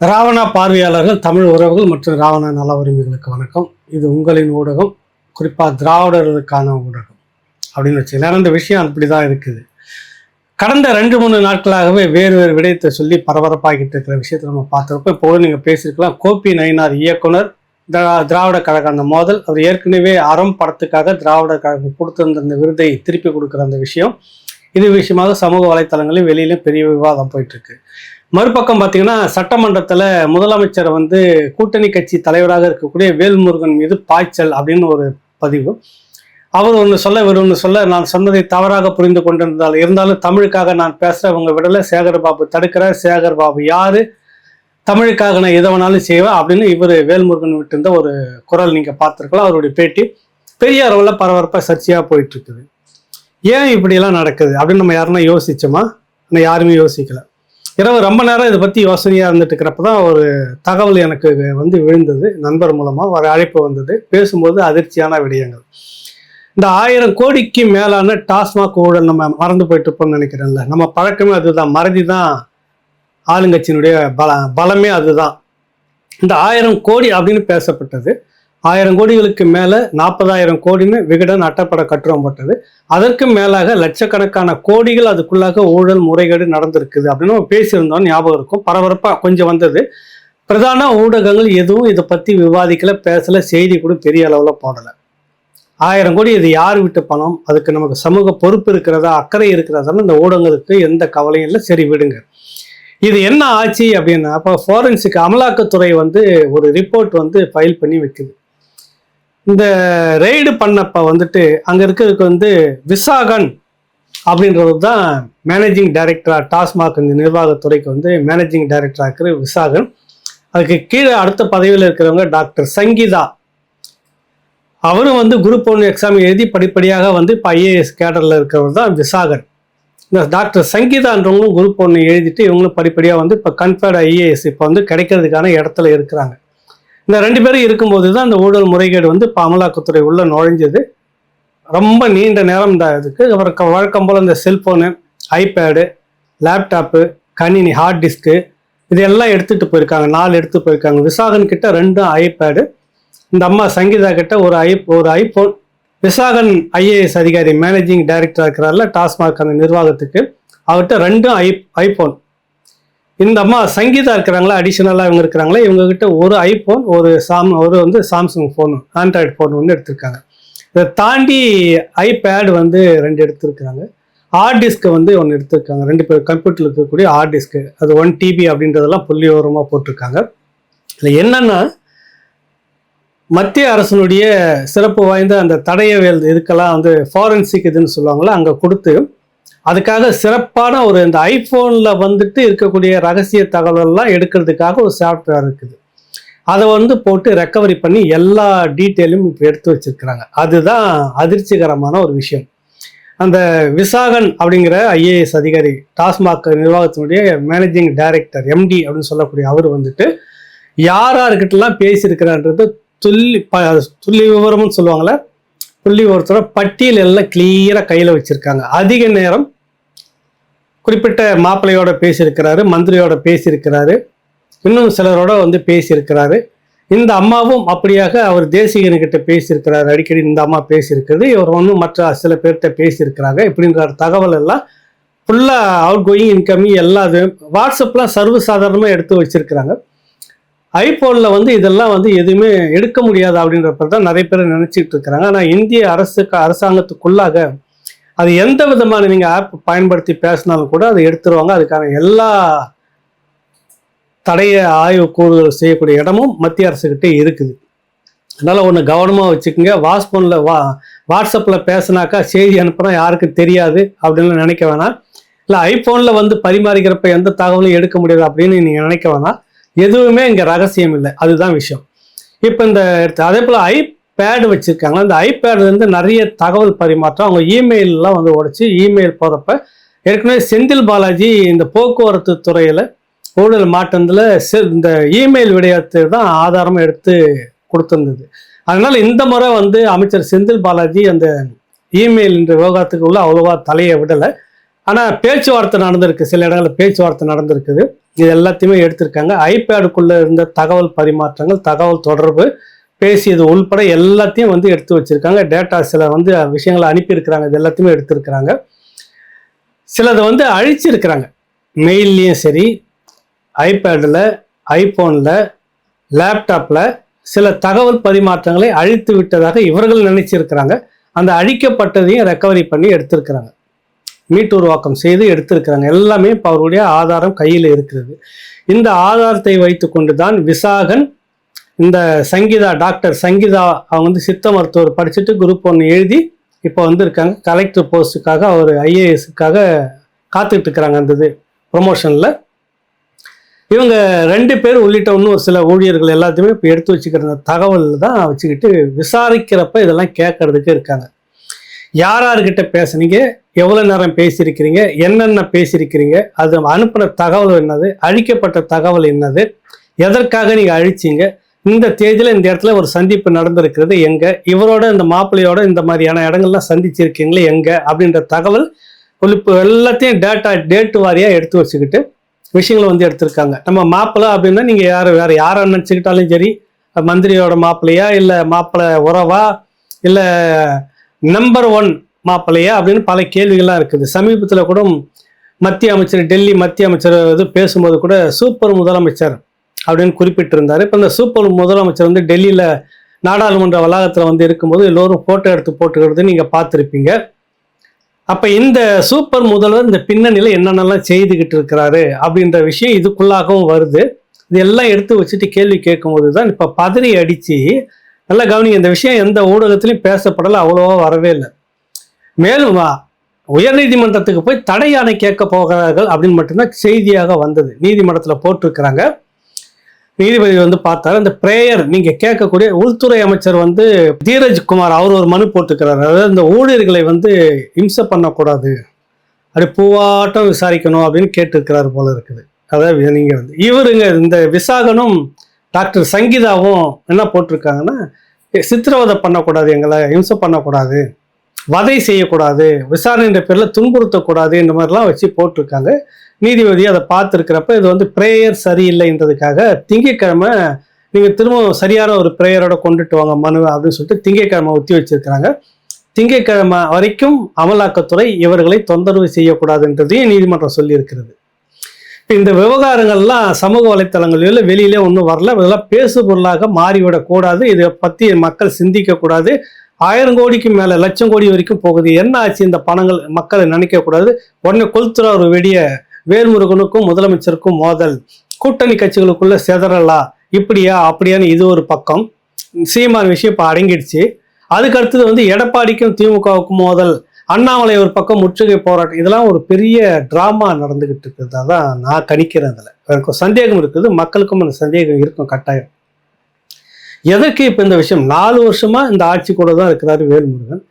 ராவணா பார்வையாளர்கள் தமிழ் உறவுகள் மற்றும் ராவண நல உரிமைகளுக்கு வணக்கம். இது உங்களின் ஊடகம். குறிப்பாக திராவிடர்களுக்கான ஊடகம். அப்படின்னு வச்சுக்கலாம் இந்த விஷயம் அப்படி தான் இருக்குது. கடந்த ரெண்டு மூணு நாட்களாகவே வேறு வேறு விடயத்தை சொல்லி பரபரப்பாகிட்டு இருக்கிற விஷயத்தை நம்ம பார்த்துருப்போம் இப்போ நீங்கள் பேசியிருக்கலாம். கோபி நயினார் இயக்குனர் திரா- திராவிட கழக அந்த மோதல். அவர் ஏற்கனவே அறம் படத்துக்காக திராவிட கழகம் கொடுத்திருந்த அந்த விருதை திருப்பி கொடுக்குற அந்த விஷயம். இது விஷயமாக சமூக வலைத்தளங்களில் வெளியிலும் பெரிய விவாதம் போயிட்டு இருக்கு. மறுபக்கம் பார்த்தீங்கன்னா சட்டமன்றத்தில் முதலமைச்சர் வந்து கூட்டணி கட்சி தலைவராக இருக்கக்கூடிய வேல்முருகன் மீது பாய்ச்சல் அப்படின்னு ஒரு பதிவு. அவர் ஒன்று சொல்ல இவர் ஒன்று சொல்ல நான் சொன்னதை தவறாக புரிந்து கொண்டிருந்தால் இருந்தாலும் தமிழுக்காக நான் பேசுகிறேன் உங்க விடலை. சேகர் பாபு தடுக்கிறார். சேகர் பாபு தமிழுக்காக நான் எதை வேணாலும் செய்வேன் அப்படின்னு இவர் வேல்முருகன் விட்டிருந்த ஒரு குரல் நீங்கள் பார்த்துருக்கலாம். அவருடைய பேட்டி பெரிய அளவில் பரபரப்பாக சர்ச்சையாக போயிட்டுருக்குது ஏன் இப்படியெல்லாம் நடக்குது அப்படின்னு நம்ம யாருன்னா யோசிச்சோமா? ஆனால் யாருமே யோசிக்கலை. இரவு ரொம்ப நேரம் இதை பற்றி யோசனையாக இருந்துட்டு இருக்கிறப்ப தான் ஒரு தகவல் எனக்கு வந்து விழுந்தது. நண்பர் மூலமாக ஒரு அழைப்பு வந்தது. பேசும்போது அதிர்ச்சியான விடயங்கள். இந்த ஆயிரம் கோடிக்கு மேலான டாஸ்மாக் ஊழல் நம்ம மறந்து போயிட்டு இருப்போம்னு நினைக்கிறேன்ல. நம்ம பழக்கமே அதுதான். மறதி தான் ஆளுங்கட்சியினுடைய பல பலமே அதுதான். இந்த ஆயிரம் கோடி அப்படின்னு பேசப்பட்டது. ஆயிரம் கோடிகளுக்கு மேலே நாற்பதாயிரம் கோடின்னு விகடன் அட்டப்பட கட்டுரம் போட்டது. அதற்கு மேலாக லட்சக்கணக்கான கோடிகள் அதுக்குள்ளாக ஊழல் முறைகேடு நடந்திருக்குது அப்படின்னு நம்ம பேசியிருந்தோம். ஞாபகம் இருக்கும். பரபரப்பாக கொஞ்சம் வந்தது. பிரதான ஊடகங்கள் எதுவும் இதை பற்றி விவாதிக்கல பேசல செய்தி கூட பெரிய அளவில் போடலை. ஆயிரம் கோடி இது யார் விட்டு பணம்? அதுக்கு நமக்கு சமூக பொறுப்பு இருக்கிறதா? அக்கறை இருக்கிறதான்னு இந்த ஊடகங்களுக்கு எந்த கவலையும் இல்லை. சரி விடுங்க. இது என்ன ஆச்சு அப்படின்னா அப்போ ஃபாரன்சிக் அமலாக்கத்துறை வந்து ஒரு ரிப்போர்ட் வந்து ஃபைல் பண்ணி வைக்குது. இந்த ரெய்டு பண்ணப்ப வந்துட்டு அங்கே இருக்கிறதுக்கு வந்து விசாகன் அப்படின்றது தான் மேனேஜிங் டைரக்டராக டாஸ்மாக் இந்த நிர்வாகத்துறைக்கு வந்து மேனேஜிங் டைரக்டராக இருக்கிற விசாகன். அதுக்கு கீழே அடுத்த பதவியில் இருக்கிறவங்க டாக்டர் சங்கீதா. அவரும் வந்து குரூப் ஒன் எக்ஸாம் எழுதி படிப்படியாக வந்து இப்போ ஐஏஎஸ் கேடரில் இருக்கிறவர் தான் விசாகன். இந்த டாக்டர் சங்கீதான்றவங்களும் குரூப் ஒன்று எழுதிட்டு இவங்களும் படிப்படியாக வந்து இப்போ கன்ஃபர்ட் ஐஏஎஸ் இப்போ வந்து கிடைக்கிறதுக்கான இடத்துல இருக்கிறாங்க. இந்த ரெண்டு பேரும் இருக்கும்போது தான் இந்த ஊழல் முறைகேடு வந்து இப்போ அமலாக்கத்துறை உள்ளே நுழைஞ்சது. ரொம்ப நீண்ட நேரம் தான் இதுக்கு. அவருக்கு வழக்கம் போல் இந்த செல்ஃபோனு ஐபேடு லேப்டாப்பு கணினி ஹார்ட் டிஸ்க்கு இதெல்லாம் எடுத்துகிட்டு போயிருக்காங்க. நாலு எடுத்து போயிருக்காங்க. விசாகன் கிட்ட ரெண்டு ஐபேடு இந்த அம்மா சங்கீதா கிட்ட ஒரு ஐ ஒரு ஐபோன் விசாகன் ஐஏஎஸ் அதிகாரி மேனேஜிங் டைரக்டராக இருக்கிறாரில் டாஸ்மாக் அந்த நிர்வாகத்துக்கு. அவர்கிட்ட ரெண்டும் ஐ ஐபோன் இந்த அம்மா சங்கீதா இருக்கிறாங்களா அடிஷனலாக இவங்க இருக்கிறாங்களா இவங்ககிட்ட ஒரு ஐஃபோன் ஒரு சாம் ஒரு வந்து சாம்சங் ஃபோனு ஆண்ட்ராய்டு ஃபோன் ஒன்று எடுத்திருக்காங்க. இதை தாண்டி ஐபேட் வந்து ரெண்டு எடுத்திருக்காங்க. ஹார்ட் டிஸ்க்கு வந்து ஒன்று எடுத்திருக்காங்க. ரெண்டு பேர் கம்ப்யூட்டரில் இருக்கக்கூடிய ஹார்ட் டிஸ்க்கு அது ஒன் டிபி அப்படின்றதெல்லாம் புள்ளியோரமாக போட்டிருக்காங்க. இதில் என்னென்னா மத்திய அரசனுடைய சிறப்பு வாய்ந்த அந்த தடையவியல் இதுக்கெல்லாம் வந்து ஃபாரன்சிக் இதுன்னு சொல்லுவாங்களா அங்கே கொடுத்து அதுக்காக சிறப்பான ஒரு இந்த ஐஃபோனில் வந்துட்டு இருக்கக்கூடிய ரகசிய தகவலெல்லாம் எடுக்கிறதுக்காக ஒரு சாஃப்ட்வேர் இருக்குது. அதை வந்து போட்டு ரெக்கவரி பண்ணி எல்லா டீட்டெயிலும் இப்போ எடுத்து வச்சிருக்கிறாங்க. அதுதான் அதிர்ச்சிகரமான ஒரு விஷயம். அந்த விசாகன் அப்படிங்கிற ஐஏஎஸ் அதிகாரி டாஸ்மாக் நிர்வாகத்தினுடைய மேனேஜிங் டைரக்டர் எம்டி அப்படின்னு சொல்லக்கூடிய அவர் வந்துட்டு யார் யாருக்கிட்டலாம் பேசியிருக்கிறான்றது துல்லி ப துல்லி விவரம்னு சொல்லுவாங்களே புள்ளி ஒருத்தர பட்டியல் எல்லாம் கிளியராக கையில் வச்சுருக்காங்க. அதிக நேரம் குறிப்பிட்ட மாப்பிள்ளையோட பேசியிருக்கிறாரு மந்திரியோட பேசியிருக்கிறாரு இன்னும் சிலரோட வந்து பேசியிருக்கிறாரு. இந்த அம்மாவும் அப்படியாக அவர் தேசிகன்கிட்ட பேசியிருக்கிறாரு அடிக்கடி இந்த அம்மா பேசியிருக்கிறது இவர் வந்து மற்ற சில பேர்கிட்ட பேசியிருக்கிறாங்க இப்படின்ற தகவல் எல்லாம் ஃபுல்லாக அவுட் கோயிங் இன்கமிங் எல்லா இது வாட்ஸ்அப்லாம் சர்வசாதாரணமாக எடுத்து வச்சிருக்கிறாங்க. ஐபோனில் வந்து இதெல்லாம் வந்து எதுவுமே எடுக்க முடியாது அப்படின்றப்ப தான் நிறைய பேர் நினச்சிட்டு இருக்கிறாங்க. ஆனால் இந்திய அரசுக்கு அரசாங்கத்துக்குள்ளாக அது எந்த விதமான நீங்கள் ஆப் பயன்படுத்தி பேசினாலும் கூட அதை எடுத்துருவாங்க. அதுக்கான எல்லா தடைய ஆய்வு கூறுதல் செய்யக்கூடிய இடமும் மத்திய அரசுக்கிட்டே இருக்குது. அதனால் ஒன்று கவனமாக வச்சுக்கோங்க. வாட்ஸ்போனில் வா வாட்ஸ்அப்பில் பேசினாக்கா செய்தி அனுப்புனா யாருக்கும் தெரியாது அப்படின்னு நினைக்க வேணாம். இல்லை ஐஃபோனில் வந்து பரிமாறிக்கிறப்ப எந்த தகவலும் எடுக்க முடியாது அப்படின்னு நீங்கள் நினைக்க வேணாம். எதுவுமே இங்கே ரகசியம் இல்லை. அதுதான் விஷயம். இப்போ இந்த எடுத்து அதே போல் பேடு வச்சுருக்காங்க. அந்த ஐபேட்லேருந்து நிறைய தகவல் பரிமாற்றம் அவங்க இமெயிலெலாம் வந்து உடைச்சி இமெயில் போகிறப்ப ஏற்கனவே செந்தில் பாலாஜி இந்த போக்குவரத்து துறையில் ஊழல் மாட்டத்தில் இந்த இமெயில் விடயத்தை தான் ஆதாரமாக எடுத்து கொடுத்துருந்தது. அதனால் இந்த முறை வந்து அமைச்சர் செந்தில் பாலாஜி அந்த இமெயில் இந்த விவகாரத்துக்கு உள்ள அவ்வளோவா தலையை விடலை. ஆனால் பேச்சுவார்த்தை நடந்திருக்கு. சில இடங்களில் பேச்சுவார்த்தை நடந்திருக்குது. இது எல்லாத்தையுமே எடுத்திருக்காங்க. ஐபேடுக்குள்ளே இருந்த தகவல் பரிமாற்றங்கள் தகவல் தொடர்பு பேசியது உள்பட எல்லாத்தையும் வந்து எடுத்து வச்சிருக்காங்க. டேட்டா சில வந்து விஷயங்களை அனுப்பியிருக்கிறாங்க. இது எல்லாத்தையுமே எடுத்திருக்கிறாங்க. சிலதை வந்து அழிச்சிருக்கிறாங்க. மெயில்லையும் சரி ஐபேடில் ஐபோனில் லேப்டாப்பில் சில தகவல் பரிமாற்றங்களை அழித்து விட்டதாக இவர்கள் நினைச்சிருக்கிறாங்க. அந்த அழிக்கப்பட்டதையும் ரெக்கவரி பண்ணி எடுத்திருக்கிறாங்க. மீட்டுருவாக்கம் செய்து எடுத்திருக்கிறாங்க. எல்லாமே இப்போ அவருடைய ஆதாரம் கையில் இருக்கிறது. இந்த ஆதாரத்தை வைத்துக்கொண்டு தான் விசாகன் இந்த சங்கீதா டாக்டர் சங்கீதா அவங்க வந்து சித்த மருத்துவர் படிச்சுட்டு குரூப் ஒன்று எழுதி இப்போ வந்திருக்காங்க. கலெக்டர் போஸ்ட்டுக்காக அவர் ஐஏஎஸ்க்காக காத்துக்கிட்டு இருக்கிறாங்க அந்த இது ப்ரொமோஷனில் இவங்க ரெண்டு பேர் உள்ளிட்ட இன்னும் ஒரு சில ஊழியர்கள் எல்லாத்தையுமே இப்போ எடுத்து வச்சுக்கிற அந்த தகவல் தான் வச்சுக்கிட்டு விசாரிக்கிறப்ப இதெல்லாம் கேட்கறதுக்கு இருக்காங்க. யார் யார்கிட்ட பேசுனீங்க? எவ்வளோ நேரம் பேசியிருக்கிறீங்க? என்னென்ன பேசியிருக்கிறீங்க? அது அனுப்பின தகவல் என்னது? அழிக்கப்பட்ட தகவல் என்னது? எதற்காக நீங்கள் அழிச்சீங்க? இந்த தேதியில் இந்த இடத்துல ஒரு சந்திப்பு நடந்திருக்கிறது. எங்க? இவரோட இந்த மாப்பிள்ளையோட இந்த மாதிரியான இடங்கள்லாம் சந்திச்சிருக்கீங்களே எங்க? அப்படின்ற தகவல் ஒழிப்பு எல்லாத்தையும் டேட்டா டேட்டு வாரியாக எடுத்து வச்சுக்கிட்டு விஷயங்களை வந்து எடுத்திருக்காங்க. நம்ம மாப்பிள்ளை அப்படின்னா நீங்கள் யார் வேறு யாரை நினச்சிக்கிட்டாலும் சரி மந்திரியோட மாப்பிள்ளையா இல்லை மாப்பிள்ளை உறவா இல்லை நம்பர் ஒன் மாப்பிள்ளையா அப்படின்னு பல கேள்விகள்லாம் இருக்குது. சமீபத்தில் கூட மத்திய அமைச்சர் டெல்லி மத்திய அமைச்சர் இது பேசும்போது கூட சூப்பர் முதலமைச்சர் அப்படின்னு குறிப்பிட்டிருந்தார். இப்போ இந்த சூப்பர் முதலமைச்சர் வந்து டெல்லியில் நாடாளுமன்ற வளாகத்தில் வந்து இருக்கும்போது எல்லோரும் ஃபோட்டோ எடுத்து போட்டுக்கிறது நீங்கள் பார்த்துருப்பீங்க. அப்போ இந்த சூப்பர் முதல்வர் இந்த பின்னணியில் என்னென்னலாம் செய்துக்கிட்டு இருக்கிறாரு அப்படின்ற விஷயம் இதுக்குள்ளாகவும் வருது. இதெல்லாம் எடுத்து வச்சுட்டு கேள்வி கேட்கும்போது தான் இப்போ பதறி அடித்து நல்லா கவனிங்க இந்த விஷயம் எந்த ஊடகத்திலையும் பேசப்படலை அவ்வளோவா வரவே இல்லை. மேலும் உயர்நீதிமன்றத்துக்கு போய் தடை யானை கேட்க போகிறார்கள் அப்படின்னு மட்டும்தான் செய்தியாக வந்தது. நீதிமன்றத்தில் போட்டிருக்கிறாங்க. நீதிபதி வந்து பார்த்தாரு. அந்த பிரேயர் நீங்க கேட்கக்கூடிய உள்துறை அமைச்சர் வந்து தீரஜ் குமார் அவர் ஒரு மனு போட்டுக்கிறாரு அதாவது இந்த ஊழியர்களை வந்து இம்சை பண்ணக்கூடாது. அப்படி பூவாட்டம் விசாரிக்கணும் அப்படின்னு கேட்டிருக்கிறாரு போல இருக்குது. அதாவது நீங்க வந்து இவருங்க இந்த விசாகனும் டாக்டர் சங்கீதாவும் என்ன போட்டிருக்காங்கன்னா சித்திரவதை பண்ணக்கூடாது எங்களை இம்சை பண்ணக்கூடாது. வதை செய்யக்கூடாது விசாரணைன்ற பேரில் துன்புறுத்தக்கூடாது இந்த மாதிரிலாம் வச்சு போட்டிருக்காங்க. நீதிபதி அதை பார்த்துருக்கிறப்ப இது வந்து ப்ரேயர் சரியில்லைன்றதுக்காக திங்கக்கிழமை நீங்கள் திரும்ப சரியான ஒரு ப்ரேயரோட கொண்டுட்டு வாங்க மனு அப்படின்னு சொல்லிட்டு திங்கக்கிழமை ஒத்தி வச்சிருக்கிறாங்க. திங்கக்கிழமை வரைக்கும் அமலாக்கத்துறை இவர்களை தொந்தரவு செய்யக்கூடாதுன்றதையும் நீதிமன்றம் சொல்லியிருக்கிறது. இப்போ இந்த விவகாரங்கள்லாம் சமூக வலைத்தளங்களில் வெளியிலே ஒன்றும் வரல. இதெல்லாம் பேசு பொருளாக மாறிவிடக்கூடாது. இதை பற்றி மக்கள் சிந்திக்கக்கூடாது. ஆயிரம் கோடிக்கு மேலே லட்சம் கோடி வரைக்கும் போகுது. என்ன ஆச்சு? இந்த பணங்கள் மக்களை நினைக்கக்கூடாது உடனே கொளுத்துற ஒரு வெடிய வேல்முருகனுக்கும் முதலமைச்சருக்கும் மோதல். கூட்டணி கட்சிகளுக்குள்ள செதறலா? இப்படியா? அப்படியான்னு இது ஒரு பக்கம். சீமான் விஷயம் இப்போ அடங்கிடுச்சு. அதுக்கு அடுத்தது வந்து எடப்பாடிக்கும் திமுகவுக்கும் மோதல். அண்ணாமலை ஒரு பக்கம் முற்றுகை போராட்டம். இதெல்லாம் ஒரு பெரிய ட்ராமா நடந்துகிட்டு இருக்கிறதா. தான் நான் கணிக்கிறேன் அதில். எனக்கு சந்தேகம் இருக்குது. மக்களுக்கும் அந்த சந்தேகம் இருக்கும் கட்டாயம். எதற்கு இப்போ இந்த விஷயம்? நாலு வருஷமா இந்த ஆட்சி கூட தான் இருக்கிறாரு வேல்முருகன்.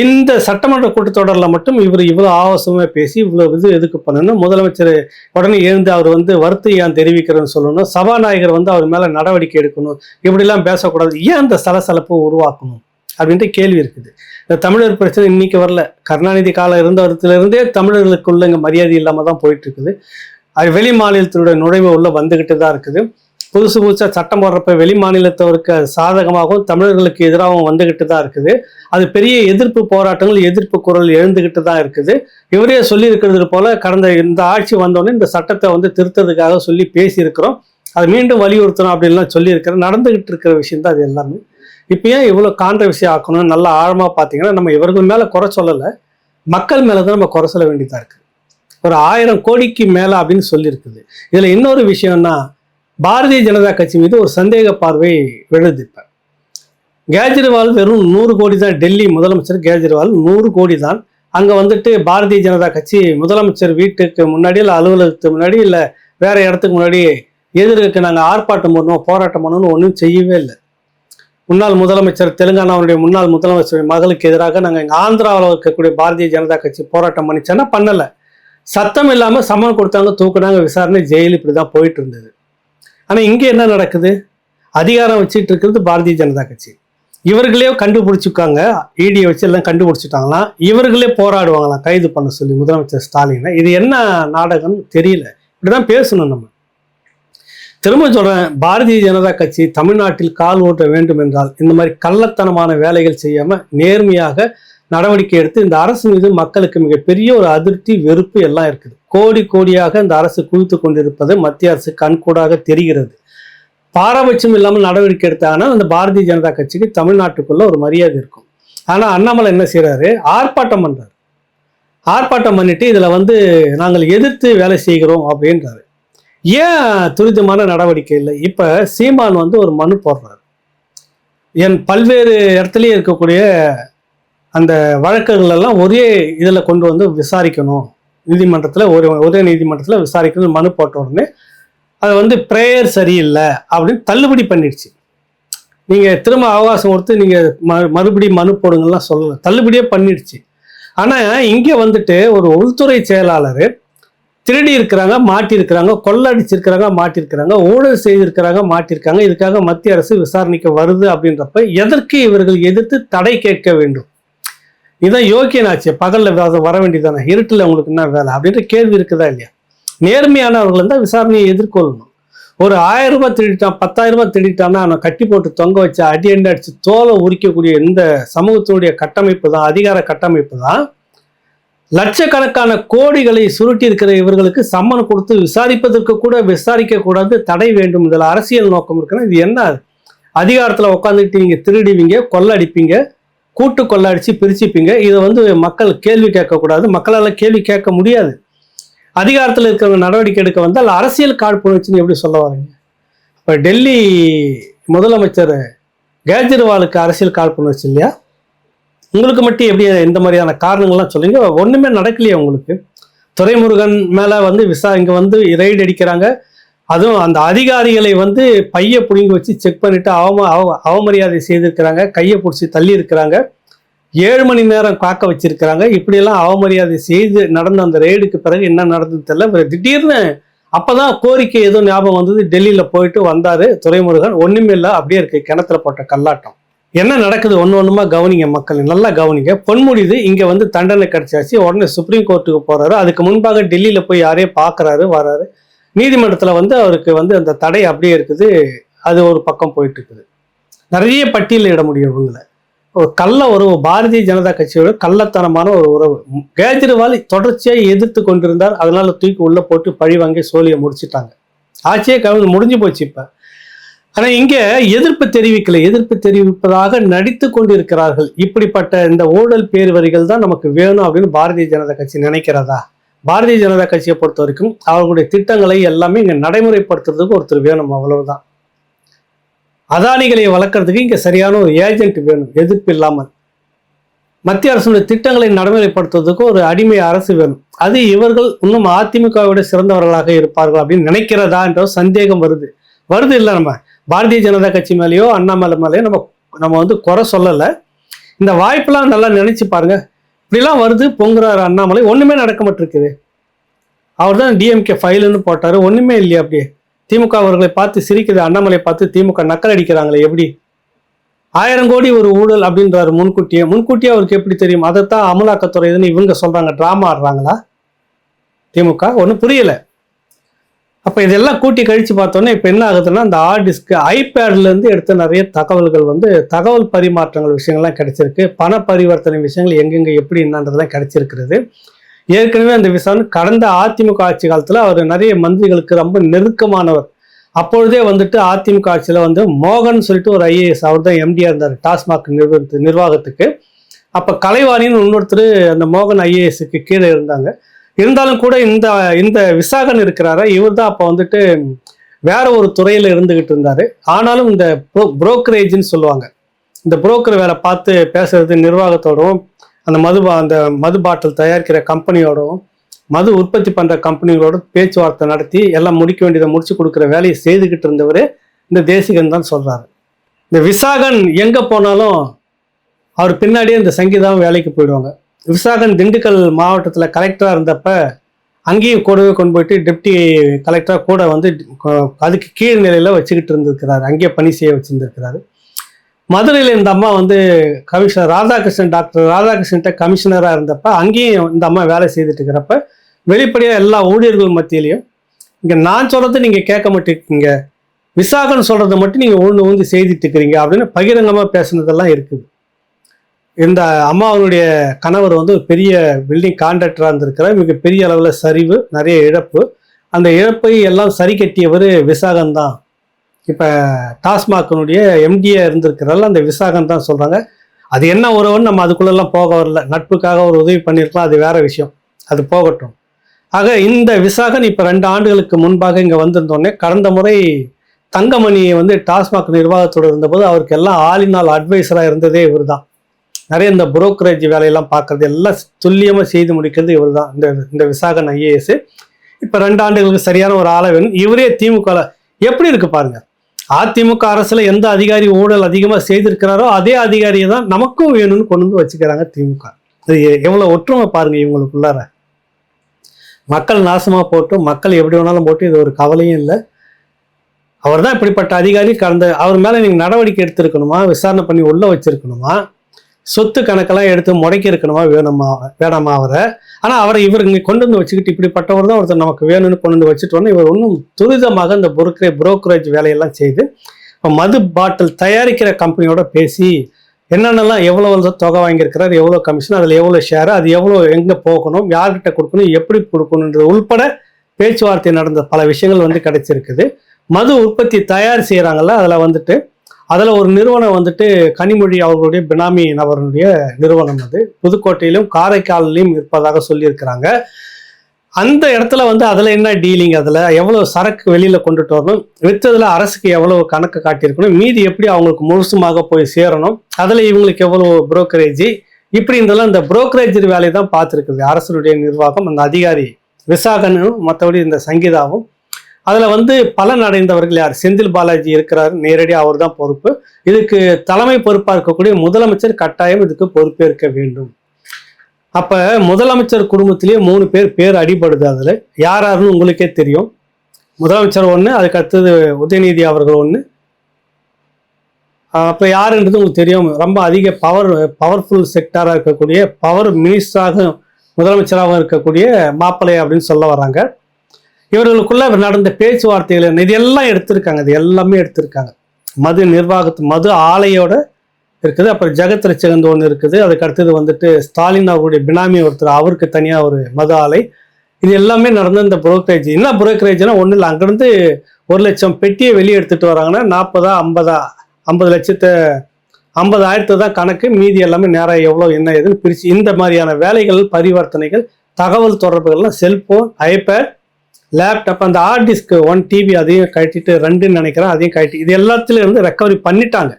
இந்த சட்டமன்ற கூட்டத்தொடரில் மட்டும் இவர் இவ்வளோ ஆபாசமாக பேசி இவ்வளோ இது எதுக்கு பண்ணணும் முதலமைச்சர் உடனே எழுந்து அவர் வந்து வருத்தம் ஏன் தெரிவிக்கிறேன்னு சொல்லணும். சபாநாயகர் வந்து அவர் மேலே நடவடிக்கை எடுக்கணும். இப்படிலாம் பேசக்கூடாது. ஏன் அந்த சலசலப்பை உருவாக்கணும்? அப்படின்ட்டு கேள்வி இருக்குது. இந்த தமிழர் பிரச்சனை இன்னைக்கு வரல. கருணாநிதி காலம் இருந்தவரத்திலிருந்தே தமிழர்களுக்குள்ள இங்கே மரியாதை இல்லாமல் தான் போயிட்டு இருக்குது. அது வெளி மாநிலத்தினுடைய நுழைவு உள்ள வந்துகிட்டு தான் இருக்குது. புதுசு புதுசாக சட்டம் போடுறப்ப வெளி மாநிலத்தவருக்கு சாதகமாகவும் தமிழர்களுக்கு எதிராகவும் வந்துகிட்டு தான் இருக்குது. அது பெரிய எதிர்ப்பு போராட்டங்கள் எதிர்ப்பு குரல் எழுந்துகிட்டு தான் இருக்குது. இவரே சொல்லியிருக்கிறது போல கடந்த இந்த ஆட்சி வந்தோடனே இந்த சட்டத்தை வந்து திருத்ததுக்காக சொல்லி பேசியிருக்கிறோம். அதை மீண்டும் வலியுறுத்தணும் அப்படின்லாம் சொல்லியிருக்கிறேன் நடந்துகிட்டு இருக்கிற விஷயம் தான் அது எல்லாமே. இப்போ ஏன் இவ்வளோ கான்ட்ரவர்சி ஆக்கணும் நல்லா ஆழமாக பார்த்தீங்கன்னா நம்ம இவர்கள் மேலே குறை சொல்லலை. மக்கள் மேலே தான் நம்ம குறை சொல்ல வேண்டியதாக இருக்குது ஒரு ஆயிரம் கோடிக்கு மேலே அப்படின்னு சொல்லியிருக்குது. இதில் இன்னொரு விஷயம்னா பாரதிய ஜனதா கட்சி மீது ஒரு சந்தேக பார்வை விழுது இப்போ கேஜ்ரிவால் வெறும் நூறு கோடி தான் டெல்லி முதலமைச்சர் கேஜ்ரிவால் நூறு கோடி தான். அங்கே வந்துட்டு பாரதிய ஜனதா கட்சி முதலமைச்சர் வீட்டுக்கு முன்னாடி இல்லை அலுவலகத்துக்கு முன்னாடி இல்லை வேற இடத்துக்கு முன்னாடி எதிர்க்கு நாங்கள் ஆர்ப்பாட்டம் பண்ணணும் போராட்டம் பண்ணணும்னு ஒன்றும் செய்யவே இல்லை. முன்னாள் முதலமைச்சர் தெலுங்கானாவுடைய முன்னாள் முதலமைச்சருடைய மகளுக்கு எதிராக நாங்கள் இங்கே ஆந்திராவில் இருக்கக்கூடிய பாரதிய ஜனதா கட்சி போராட்டம் பண்ணிச்சேன்னா பண்ணலை. சத்தம் இல்லாமல் சம்மன் கொடுத்தாங்க தூக்குனாங்க விசாரணை ஜெயில் இப்படி தான் போயிட்டு இருந்தது. ஆனால் இங்கே என்ன நடக்குது? அதிகாரம் வச்சுட்டு இருக்கிறது பாரதிய ஜனதா கட்சி. இவர்களே கண்டுபிடிச்சிருக்காங்க. இடியை வச்சு எல்லாம் கண்டுபிடிச்சிட்டாங்களாம் இவர்களே போராடுவாங்களாம் கைது பண்ண சொல்லி முதலமைச்சர் ஸ்டாலினை. இது என்ன நாடகம்னு தெரியல. இப்படிதான் பேசணும் நம்ம. திரும்ப சொல்றேன் பாரதிய ஜனதா கட்சி தமிழ்நாட்டில் கால் ஓட்ட வேண்டும் என்றால் இந்த மாதிரி கள்ளத்தனமான வேலைகள் செய்யாம நேர்மையாக நடவடிக்கை எடுத்து இந்த அரசு மீது மக்களுக்கு மிகப்பெரிய ஒரு அதிருப்தி வெறுப்பு எல்லாம் இருக்குது. கோடி கோடியாக இந்த அரசு குவித்து கொண்டிருப்பது மத்திய அரசு கண்கூடாக தெரிகிறது. பாரபட்சம் இல்லாமல் நடவடிக்கை எடுத்தாங்கன்னா அந்த பாரதிய ஜனதா கட்சிக்கு தமிழ்நாட்டுக்குள்ள ஒரு மரியாதை இருக்கும். ஆனா அண்ணாமலை என்ன செய்கிறாரு ஆர்ப்பாட்டம் பண்றாரு. ஆர்ப்பாட்டம் பண்ணிட்டு இதுல வந்து நாங்கள் எதிர்த்து வேலை செய்கிறோம் அப்படின்றாரு. ஏன் துரிதமான நடவடிக்கை இல்லை? இப்ப சீமான் வந்து ஒரு மனு போடுறாரு. என் பல்வேறு இடத்துலயே இருக்கக்கூடிய அந்த வழக்குகள் எல்லாம் ஒரே இதில் கொண்டு வந்து விசாரிக்கணும். நீதிமன்றத்தில் ஒரு ஒரே நீதிமன்றத்தில் விசாரிக்கணும் மனு போட்ட உடனே அது வந்து ப்ரேயர் சரியில்லை அப்படின்னு தள்ளுபடி பண்ணிடுச்சு. நீங்கள் திரும்ப அவகாசம் கொடுத்து நீங்கள் ம- மறுபடியும் மனு போடுங்கள்லாம் சொல்லலை. தள்ளுபடியே பண்ணிடுச்சு. ஆனால் இங்கே வந்துட்டு ஒரு உள்துறை செயலாளர் திருடி இருக்கிறாங்க மாட்டியிருக்கிறாங்க கொள்ளடிச்சிருக்கிறாங்க மாட்டியிருக்கிறாங்க ஊழல் செய்திருக்கிறாங்க மாட்டியிருக்காங்க இதுக்காக மத்திய அரசு விசாரணைக்கு வருது அப்படின்றப்ப எதற்கு இவர்கள் எதிர்த்து தடை கேட்க வேண்டும்? இதான் யோக்கியனாச்சு பகலில் அது வர வேண்டியதானே இருட்டில் உங்களுக்கு என்ன வேலை? அப்படின்ற கேள்வி இருக்குதா இல்லையா? நேர்மையானவர்கள் தான் விசாரணையை எதிர்கொள்ளணும். ஒரு ஆயிரம் ரூபாய் திருடிட்டான் பத்தாயிரம் ரூபாய் திருடிட்டான்னா அவனை கட்டி போட்டு தொங்க வச்சு அடி அடி அடிச்சு தோலை உரிக்கக்கூடிய இந்த சமூகத்தினுடைய கட்டமைப்பு தான் அதிகார கட்டமைப்பு தான். லட்சக்கணக்கான கோடிகளை சுருட்டி இருக்கிற இவர்களுக்கு சம்மன் கொடுத்து விசாரிப்பதற்கு கூட விசாரிக்க கூடாது தடை வேண்டும். இதில் அரசியல் நோக்கம் இருக்குன்னா இது என்ன? அதிகாரத்தில் உட்காந்துட்டு நீங்கள் திருடுவீங்க கொள்ளடிப்பீங்க. கூட்டு கொள்ளடிச்சு பிரிச்சுப்பீங்க. இதை வந்து மக்கள் கேள்வி கேட்கக்கூடாது. மக்களால் கேள்வி கேட்க முடியாது. அதிகாரத்தில் இருக்கிற நடவடிக்கை எடுக்க வந்தால் அரசியல் காழ்ப்புணர்ச்சின்னு எப்படி சொல்ல வரீங்க? இப்போ டெல்லி முதலமைச்சர் கேஜ்ரிவாலுக்கு அரசியல் காழ்ப்புணர்ச்சி இல்லையா? உங்களுக்கு மட்டும் எப்படி இந்த மாதிரியான காரணங்கள்லாம் சொல்லுங்க ஒன்றுமே நடக்கலையே உங்களுக்கு. துரைமுருகன் மேலே வந்து விசா இங்கே வந்து ரைடு அடிக்கிறாங்க. அதுவும் அந்த அதிகாரிகளை வந்து பைய பிடுங்கி வச்சு செக் பண்ணிட்டு அவம அவ அவமரியாதை செய்திருக்கிறாங்க கையை பிடிச்சி தள்ளி இருக்கிறாங்க. ஏழு மணி நேரம் காக்க வச்சிருக்கிறாங்க. இப்படியெல்லாம் அவமரியாதை செய்து நடந்த அந்த ரெய்டுக்கு பிறகு என்ன நடந்தது தெரியல. திடீர்னு அப்போதான் கோரிக்கை ஏதோ ஞாபகம் வந்தது. டெல்லியில் போயிட்டு வந்தார் துரைமுருகன். ஒன்றுமே இல்லை அப்படியே இருக்கு. கிணத்துல போட்ட கல்லாட்டம். என்ன நடக்குது? ஒன்று ஒன்றுமா கவனிங்க மக்கள். நல்லா கவனிங்க. பொன்முடிது இங்கே வந்து தண்டனை கிடைச்சாச்சு. உடனே சுப்ரீம் கோர்ட்டுக்கு போகிறாரு அதுக்கு முன்பாக டெல்லியில் போய் யாரையும் பார்க்கறாரு வராரு. நீதிமன்றத்தில் வந்து அவருக்கு வந்து அந்த தடை அப்படியே இருக்குது. அது ஒரு பக்கம் போயிட்டு இருக்குது நிறைய பட்டியலிட முடியும் இவங்களை. ஒரு கள்ள உறவு பாரதிய ஜனதா கட்சியோட கள்ளத்தனமான ஒரு உறவு. கேஜ்ரிவால் தொடர்ச்சியாக எதிர்த்து கொண்டிருந்தார். அதனால தூக்கி உள்ளே போட்டு பழி வாங்கி சோழியை முடிச்சிட்டாங்க. ஆட்சியே கவிழ்ந்து முடிஞ்சு போச்சு இப்போ. ஆனால் இங்கே எதிர்ப்பு தெரிவிக்கல. எதிர்ப்பு தெரிவிப்பதாக நடித்து கொண்டிருக்கிறார்கள். இப்படிப்பட்ட இந்த ஊழல் பேர் வரிகள் தான் நமக்கு வேணும் அப்படின்னு பாரதிய ஜனதா கட்சி நினைக்கிறதா? பாரதிய ஜனதா கட்சியை பொறுத்த வரைக்கும் அவர்களுடைய திட்டங்களை எல்லாமே இங்கே நடைமுறைப்படுத்துறதுக்கு ஒருத்தர் வேணும் அவ்வளவுதான். அதானிகளை வளர்க்கறதுக்கு இங்கே சரியான ஒரு ஏஜென்ட் வேணும் எதிர்ப்பு இல்லாமல். மத்திய அரசுடைய திட்டங்களை நடைமுறைப்படுத்துவதற்கு ஒரு அடிமை அரசு வேணும். அது இவர்கள் இன்னும் அதிமுகவோட சிறந்தவர்களாக இருப்பார்கள் அப்படின்னு நினைக்கிறதா என்ற சந்தேகம் வருது. வருது இல்லை நம்ம. பாரதிய ஜனதா கட்சி மேலேயோ அண்ணாமலை மேலேயோ நம்ம நம்ம வந்து குறை சொல்லலை. இந்த வாய்ப்பெல்லாம் நல்லா நினைச்சு பாருங்கள் இப்படிலாம் வருது பொங்குறாரு அண்ணாமலை. ஒன்றுமே நடக்க மாட்டிருக்குது அவர் தான் டிஎம்கே ஃபைலுன்னு போட்டார். ஒன்றுமே இல்லையா அப்படியே திமுக அவர்களை பார்த்து சிரிக்குது. அண்ணாமலை பார்த்து திமுக நக்கல் அடிக்கிறாங்களே எப்படி? ஆயிரம் கோடி ஒரு ஊழல் அப்படின்றாரு முன்கூட்டியே. முன்கூட்டியே அவருக்கு எப்படி தெரியும்? அதைத்தான் அமலாக்கத்துறை இதுன்னு இவங்க சொல்கிறாங்க ட்ராமா ஆடுறாங்களா? திமுக? ஒன்றும் புரியலை. அப்போ இதெல்லாம் கூட்டி கழித்து பார்த்தோன்னே இப்போ என்ன ஆகுதுன்னா அந்த ஹார்ட் டிஸ்க்கு ஐபேட்லேருந்து எடுத்த நிறைய தகவல்கள் வந்து தகவல் பரிமாற்றங்கள் விஷயங்கள்லாம் கிடைச்சிருக்கு. பண பரிவர்த்தனை விஷயங்கள் எங்கெங்கே எப்படி என்னன்றதெல்லாம் கிடைச்சிருக்கிறது. ஏற்கனவே அந்த விசாரணை கடந்த அதிமுக ஆட்சி காலத்தில் அவர் நிறைய மந்திரிகளுக்கு ரொம்ப நெருக்கமானவர். அப்பொழுதே வந்துட்டு அதிமுக ஆட்சியில் வந்து மோகன் சொல்லிட்டு ஒரு ஐஏஎஸ் அவர் தான் எம்டியாக இருந்தார் டாஸ்மாக் நிர்வாகத்து நிர்வாகத்துக்கு. அப்போ கலைவாணின்னு இன்னொருத்தர் அந்த மோகன் ஐஏஎஸ்க்கு கீழே இருந்தாங்க. இருந்தாலும் கூட இந்த இந்த விசாகன் இருக்கிறாரா? இவர் தான் அப்போ வந்துட்டு வேற ஒரு துறையில இருந்துகிட்டு இருந்தாரு. ஆனாலும் இந்த புரோக்கரேஜ்னு சொல்லுவாங்க. இந்த புரோக்கர் வேலை பார்த்து பேசுறது நிர்வாகத்தோடவும் அந்த மது பா- அந்த மது பாட்டில் தயாரிக்கிற கம்பெனியோடவும் மது உற்பத்தி பண்ற கம்பெனிகளோட பேச்சுவார்த்தை நடத்தி எல்லாம் முடிக்க வேண்டியதை முடிச்சு கொடுக்குற வேலையை செய்துகிட்டு இருந்தவர் இந்த தேசிகன் தான் சொல்றாரு. இந்த விசாகன் எங்க போனாலும் அவர் பின்னாடியே இந்த சங்கீதாவும் வேலைக்கு போயிடுவாங்க. விசாகன் திண்டுக்கல் மாவட்டத்தில் கலெக்டராக இருந்தப்ப அங்கேயும் கூடவே கொண்டு போயிட்டு டெப்டி கலெக்டராக கூட வந்து அதுக்கு கீழ் நிலையில் வச்சுக்கிட்டு இருந்திருக்கிறாரு. அங்கேயே பணி செய்ய வச்சுருந்துருக்கிறாரு. மதுரையில் இந்த அம்மா வந்து கமிஷனர் ராதாகிருஷ்ணன் டாக்டர் ராதாகிருஷ்ணன்ட்ட கமிஷனராக இருந்தப்ப அங்கேயும் இந்த அம்மா வேலை செய்துட்டு இருக்கிறப்ப வெளிப்படையாக எல்லா ஊழியர்கள் மத்தியிலையும் இங்கே நான் சொல்கிறது நீங்கள் கேட்க மாட்டேங்க. விசாகன் சொல்கிறத மட்டும் நீங்கள் ஒன்று வந்து செய்துட்டு இருக்கிறீங்க அப்படின்னு பகிரங்கமாக பேசுனதெல்லாம் இருக்குது. இந்த அம்மாவனுடைய கணவர் வந்து ஒரு பெரிய பில்டிங் கான்ட்ராக்டராக இருந்திருக்கிறார். மிக பெரிய அளவில் சரிவு நிறைய இழப்பு. அந்த இழப்பை எல்லாம் சரி கட்டியவர் விசாகன் தான் இப்போ டாஸ்மாகனுடைய எம்டிஏ இருந்திருக்கிறார்கள் அந்த விசாகன் தான் சொல்கிறாங்க அது என்ன உறவுன்னு நம்ம அதுக்குள்ளெல்லாம் போக வரல. நட்புக்காக ஒரு உதவி பண்ணியிருக்கலாம் அது வேற விஷயம். அது போகட்டும். ஆக இந்த விசாகன் இப்போ ரெண்டு ஆண்டுகளுக்கு முன்பாக இங்கே வந்திருந்தோடனே கடந்த முறை தங்கமணி வந்து டாஸ்மாக் நிர்வாகத்தோடு இருந்தபோது அவருக்கு எல்லாம் ஆளினால் அட்வைசராக இருந்ததே இவர் தான் நிறைய இந்த புரோக்கரேஜ் வேலையெல்லாம் பார்க்கறது எல்லாம் துல்லியமாக செய்து முடிக்கிறது இவர் தான் இந்த இந்த விசாகன் ஐஏஎஸ். இப்போ ரெண்டு ஆண்டுகளுக்கு சரியான ஒரு ஆளை வேணும். இவரே திமுக எப்படி இருக்கு பாருங்க. அதிமுக அரசில் எந்த அதிகாரி ஊழல் அதிகமாக செய்திருக்கிறாரோ அதே அதிகாரியை தான் நமக்கும் வேணும்னு கொண்டு வந்து வச்சுக்கிறாங்க திமுக. இது எவ்வளோ ஒற்றுமை பாருங்க இவங்களுக்குள்ளார. மக்கள் நாசமாக போட்டு மக்கள் எப்படி வேணாலும் போட்டு இது ஒரு கவலையும் இல்லை. அவர் தான் இப்படிப்பட்ட அதிகாரி கடந்த அவர் மேலே நீங்கள் நடவடிக்கை எடுத்திருக்கணுமா விசாரணை பண்ணி உள்ளே வச்சிருக்கணுமா? சொத்து கணக்கெல்லாம் எடுத்து முடக்கி இருக்கணுமா வேணுமா? வேணாமா அவரை? ஆனால் அவரை இவர் இங்கே கொண்டு வந்து வச்சுக்கிட்டு இப்படிப்பட்டவர் தான் ஒருத்தர் நமக்கு வேணும்னு கொண்டு வந்து வச்சுட்டோன்னே இவர் இன்னும் துரிதமாக இந்த புரோக்கரே புரோக்கரேஜ் வேலையெல்லாம் செய்து இப்போ மது பாட்டில் தயாரிக்கிற கம்பெனியோட பேசி என்னென்னலாம் எவ்வளோ தொகை வாங்கியிருக்கிறார் எவ்வளோ கமிஷன் அதில் எவ்வளோ ஷேர் அது எவ்வளோ எங்கே போகணும் யார்கிட்ட கொடுக்கணும் எப்படி கொடுக்கணுன்றது உள்பட பேச்சுவார்த்தை நடந்த பல விஷயங்கள் வந்து கிடைச்சிருக்குது. மது உற்பத்தி தயார் செய்கிறாங்கல்ல அதில் வந்துட்டு அதில் ஒரு நிறுவனம் வந்துட்டு கனிமொழி அவர்களுடைய பினாமி நபருடைய நிறுவனம் அது. புதுக்கோட்டையிலும் காரைக்காலிலும் இருப்பதாக சொல்லியிருக்கிறாங்க. அந்த இடத்துல வந்து அதில் என்ன டீலிங் அதில்? எவ்வளோ சரக்கு வெளியில் கொண்டுட்டு வரணும்? விற்றதில் அரசுக்கு எவ்வளோ கணக்கு காட்டியிருக்கணும்? மீதி எப்படி அவங்களுக்கு முழுசுமாக போய் சேரணும்? அதில் இவங்களுக்கு எவ்வளோ புரோக்கரேஜ் இப்படி இருந்தாலும் இந்த புரோக்கரேஜ் வேலையை தான் பார்த்துருக்குது. அரசனுடைய நிர்வாகம் அந்த அதிகாரி விசாகனும் மற்றபடி இந்த சங்கீதாவும் அதில் வந்து பலன் அடைந்தவர்கள் யார்? செந்தில் பாலாஜி இருக்கிறார் நேரடியாக அவர் தான் பொறுப்பு. இதுக்கு தலைமை பொறுப்பாக இருக்கக்கூடிய முதலமைச்சர் கட்டாயம் இதுக்கு பொறுப்பேற்க வேண்டும். அப்போ முதலமைச்சர் குடும்பத்திலேயே மூணு பேர் பேர் அடிபடுது அதில். யார் யாருன்னு உங்களுக்கே தெரியும். முதலமைச்சர் ஒன்று அதுக்கு அடுத்தது உதயநிதி அவர்கள் ஒன்று அப்போ யாருன்றது உங்களுக்கு தெரியும். ரொம்ப அதிக பவர் பவர்ஃபுல் செக்டாராக இருக்கக்கூடிய பவர் மினிஸ்டராக முதலமைச்சராகவும் இருக்கக்கூடிய மாப்பிள்ளை அப்படின்னு சொல்ல வராங்க. இவர்களுக்குள்ள நடந்த பேச்சுவார்த்தைகள் இதெல்லாம் எடுத்திருக்காங்க இது எல்லாமே எடுத்திருக்காங்க. மது நிர்வாகத்து மது ஆலையோட இருக்குது அப்புறம் ஜெகத் ரச்சகந்து ஒன்று இருக்குது அதுக்கு அடுத்தது வந்துட்டு ஸ்டாலின் அவருடைய பினாமி ஒருத்தர் அவருக்கு தனியாக ஒரு மது ஆலை. இது எல்லாமே நடந்த இந்த புரோக்கரேஜ் என்ன புரோக்கரேஜ்னா ஒன்றும் இல்லை அங்கேருந்து ஒரு லட்சம் பெட்டியை வெளியே எடுத்துகிட்டு வராங்கன்னா நாற்பதா ஐம்பதா ஐம்பது லட்சத்தை ஐம்பதாயிரத்து தான் கணக்கு மீதி எல்லாமே நேரம் எவ்வளோ என்ன ஏதுன்னு பிரித்து இந்த மாதிரியான வேலைகள் பரிவர்த்தனைகள் தகவல் தொடர்புகள்லாம் செல்ஃபோன் ஐபேட் லேப்டாப் அந்த ஹார்ட் டிஸ்க் ஒன் டிவி அதையும் கட்டிட்டு ரெண்டுன்னு நினைக்கிறேன் அதையும் கட்டி இது எல்லாத்துலேயும் இருந்து ரெக்கவரி பண்ணிட்டாங்க.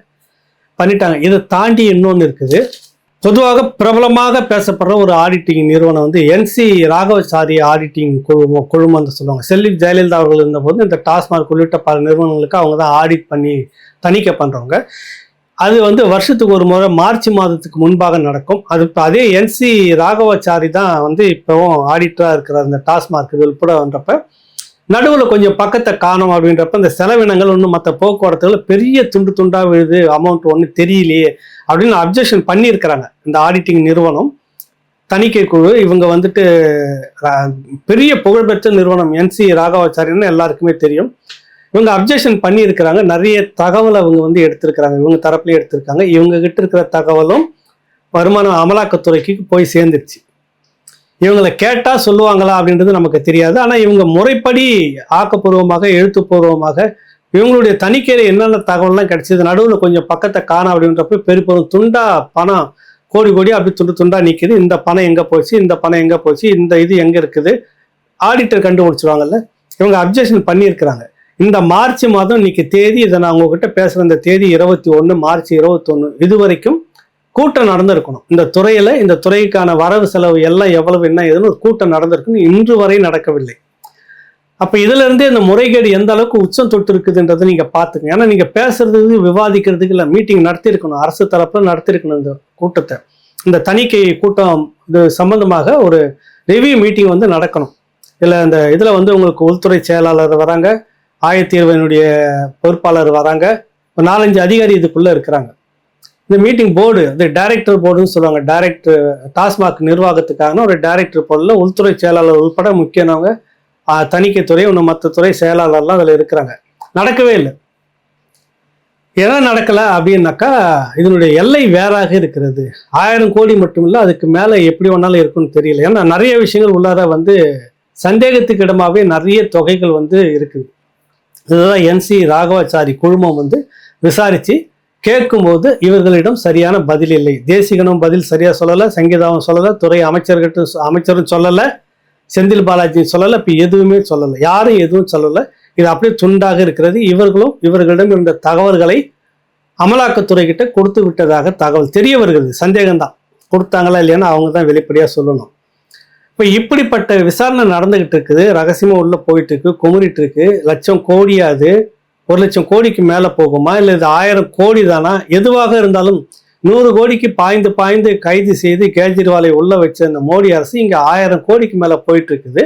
பண்ணிட்டாங்க. இதை தாண்டி இன்னொன்று இருக்குது. பொதுவாக பிரபலமாக பேசப்படுற ஒரு ஆடிட்டிங் நிறுவனம் வந்து என்சி ராகவசாரி ஆடிட்டிங் குழுமம் குழுமம் சொல்லுவாங்க. செல்வி ஜெயலலிதா அவர்கள் இருந்தபோது இந்த டாஸ்மாக் உள்ளிட்ட பல நிறுவனங்களுக்கு அவங்க தான் ஆடிட் பண்ணி தணிக்கை பண்ணுறவங்க அது வந்து வருஷத்துக்கு ஒரு முறை மார்ச் மாதத்துக்கு முன்பாக நடக்கும். அது இப்போ அதே என்சி ராகவாச்சாரி தான் வந்து இப்போவும் ஆடிட்டராக இருக்கிற அந்த டாஸ்மார்க் இது உட்படன்றப்ப நடுவில் கொஞ்சம் பக்கத்தை காணும் அப்படின்றப்ப இந்த செலவினங்கள் ஒன்றும் மற்ற போக்குவரத்துகள் பெரிய துண்டு துண்டாக விழுது அமௌண்ட் ஒன்றும் தெரியலையே அப்படின்னு அப்ஜெக்ஷன் பண்ணியிருக்கிறாங்க. இந்த ஆடிட்டிங் நிறுவனம் தணிக்கை குழு இவங்க வந்துட்டு பெரிய புகழ்பெற்ற நிறுவனம் என்சி ராகவாச்சாரின்னு எல்லாருக்குமே தெரியும். இவங்க அப்ஜெக்ஷன் பண்ணியிருக்கிறாங்க. நிறைய தகவல் அவங்க வந்து எடுத்திருக்கிறாங்க. இவங்க தரப்புலேயே எடுத்திருக்காங்க. இவங்க கிட்ட இருக்கிற தகவலும் வருமான அமலாக்கத்துறைக்கு போய் சேர்ந்துருச்சு இவங்களை கேட்டால் சொல்லுவாங்களா அப்படின்றது நமக்கு தெரியாது. ஆனால் இவங்க முறைப்படி ஆக்கப்பூர்வமாக எழுத்துப்பூர்வமாக இவங்களுடைய தணிக்கையில் என்னென்ன தகவல்லாம் கிடைச்சது நடுவில் கொஞ்சம் பக்கத்தை காணும் அப்படின்றப்ப பெரிய துண்டா பணம் கோடி கோடி அப்படி துண்டு துண்டா நிற்கிது இந்த பணம் எங்கே போச்சு இந்த பணம் எங்கே போச்சு இந்த இது எங்கே இருக்குது ஆடிட்டர் கண்டுபிடிச்சிருவாங்கல்ல. இவங்க அப்ஜெக்ஷன் பண்ணியிருக்கிறாங்க. இந்த மார்ச் மாதம் இன்னைக்கு தேதி இதை நான் உங்ககிட்ட பேசுகிற இந்த தேதி இருபத்தி ஒன்று மார்ச் இருபத்தொன்று இது வரைக்கும் கூட்டம் நடந்திருக்கணும். இந்த துறையில் இந்த துறைக்கான வரவு செலவு எல்லாம் எவ்வளவு என்ன ஏதுன்னு ஒரு கூட்டம் நடந்திருக்குன்னு இன்று வரை நடக்கவில்லை. அப்போ இதுலேருந்தே இந்த முறைகேடு எந்த அளவுக்கு உச்சம் தொட்டு இருக்குதுன்றதை நீங்கள் பாத்துங்க ஏன்னா நீங்கள் பேசுறதுக்கு விவாதிக்கிறதுக்கு இல்லை மீட்டிங் நடத்தியிருக்கணும். அரசு தரப்பில் நடத்தியிருக்கணும் இந்த கூட்டத்தை. இந்த தணிக்கை கூட்டம் இது சம்பந்தமாக ஒரு ரிவ்யூ மீட்டிங் வந்து நடக்கணும். இல்லை இந்த இதில் வந்து உங்களுக்கு உள்துறை செயலாளர் வராங்க. ஆயத்தீர்வனுடைய பொறுப்பாளர் வராங்க. ஒரு நாலஞ்சு அதிகாரி இதுக்குள்ளே இருக்கிறாங்க. இந்த மீட்டிங் போர்டு அது டைரக்டர் போர்டுன்னு சொல்லுவாங்க. டைரக்டர் டாஸ்மாக் நிர்வாகத்துக்கான ஒரு டைரக்டர் போர்டில் உள்துறை செயலாளர் உள்பட முக்கியமானவங்க தணிக்கைத்துறை இன்னும் மற்ற துறை செயலாளர்லாம் அதில் இருக்கிறாங்க. நடக்கவே இல்லை. என்ன நடக்கலை அப்படின்னாக்கா இதனுடைய எல்லை வேறாக இருக்கிறது. ஆயிரம் கோடி மட்டும் இல்லை அதுக்கு மேலே எப்படி வேணாலும் இருக்கும்னு தெரியல. ஏன்னா நிறைய விஷயங்கள் உள்ளார வந்து சந்தேகத்துக்கு இடமாவே நிறைய தொகைகள் வந்து இருக்குது. இதுதான் என்சி ராகவாச்சாரி குழுமம் வந்து விசாரித்து கேட்கும்போது இவர்களிடம் சரியான பதில் இல்லை. தேசிகனும் பதில் சரியாக சொல்லலை சங்கீதாவும் சொல்லலை துறை அமைச்சர்கிட்ட அமைச்சரும் சொல்லலை செந்தில் பாலாஜி சொல்லலை இப்போ எதுவுமே சொல்லலை. யாரும் எதுவும் சொல்லலை. இது அப்படியே துண்டாக இருக்கிறது. இவர்களும் இவர்களிடம் இருந்த தகவல்களை அமலாக்கத்துறை கிட்ட கொடுத்து விட்டதாக தகவல். தெரிய வருகிறது சந்தேகம்தான். கொடுத்தாங்களா இல்லையான்னு அவங்க தான் வெளிப்படையாக சொல்லணும். இப்போ இப்படிப்பட்ட விசாரணை நடந்துகிட்டு இருக்குது. ரகசியமாக உள்ளே போயிட்டு இருக்கு. குமுறிட்டு இருக்கு. லட்சம் கோடியாது ஒரு லட்சம் கோடிக்கு மேலே போகுமா? இல்லை இது ஆயிரம் கோடி தானா? எதுவாக இருந்தாலும் நூறு கோடிக்கு பாய்ந்து பாய்ந்து கைது செய்து கேஜ்ரிவாலை உள்ளே வச்ச அந்த மோடி அரசு இங்கே ஆயிரம் கோடிக்கு மேலே போயிட்டு இருக்குது.